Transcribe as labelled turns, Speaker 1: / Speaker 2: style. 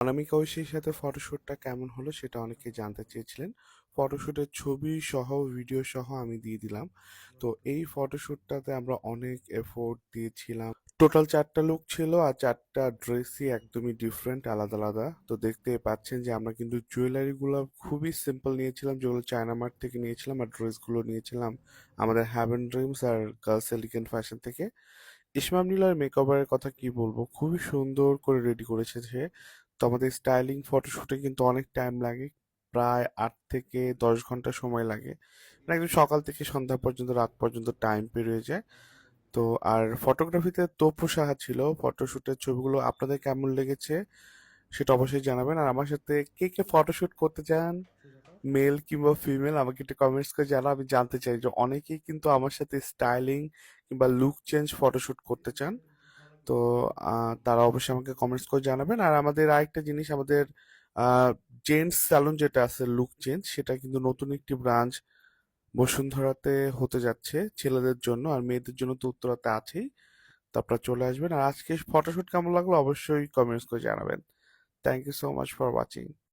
Speaker 1: অনামিকা ঐশীর সাথে ফটোশ্যুটটা কেমন হলো সেটা অনেকেই জানতে চেয়েছিলেন। ফটোশ্যুটের ছবি সহ ভিডিও সহ আমি দিয়ে দিলাম। তো এই ফটোশ্যুটটাতে আমরা অনেক এফোর্ট দিয়েছিলাম। টোটাল চারটা লুক ছিল আর চারটা ড্রেসই একদমই ডিফারেন্ট আলাদা আলাদা। তো দেখতে পাচ্ছেন যে আমরা কিন্তু জুয়েলারিগুলো খুবই সিম্পল নিয়েছিলাম, যেগুলো চায়না মার্ট থেকে নিয়েছিলাম আর ড্রেসগুলো নিয়েছিলাম আমাদের হ্যাভেন ড্রিমস আর গার্লস এলিগেন্ট ফ্যাশন থেকে। ইসমাম নীলার মেকওভারের কথা কি বলব? খুবই সুন্দর করে রেডি করেছে সে। তো আমাদের স্টাইলিং ফটোশুটে কিন্তু অনেক টাইম লাগে। প্রায় আট থেকে দশ ঘণ্টা সময় লাগে। মানে একদম সকাল থেকে সন্ধ্যা পর্যন্ত, রাত পর্যন্ত টাইম পেরিয়ে যায়। তো আর ফটোগ্রাফিতে তোপো সাহা ছিল। ফটোশুটের ছবিগুলো আপনাদের কেমন লেগেছে সেটা অবশ্যই জানাবেন। আর আমার সাথে কে কে ফটোশুট করতে চান মেল কিংবা ফিমেল আমাকে একটু কমেন্টস করে জানা আমি জানতে চাই যে অনেকেই কিন্তু আমার সাথে স্টাইলিং কিংবা লুক চেঞ্জ ফটোশুট করতে চান। তো তারা অবশ্যই আমাকে কমেন্টস করে জানাবেন। আর আমাদের আরেকটা জিনিস, আমাদের জেন্টস স্যালুন যেটা আছে লুক চেঞ্জ সেটা কিন্তু নতুন একটি ব্রাঞ্চ বসুন্ধরাতে হতে যাচ্ছে ছেলেদের জন্য আর মেয়েদের জন্য তো উত্তরাতে আছেই। তো আপনারা চলে আসবেন। আর আজকে ফটোশুট কেমন লাগল? অবশ্যই কমেন্টস করে জানাবেন। Thank you so much for watching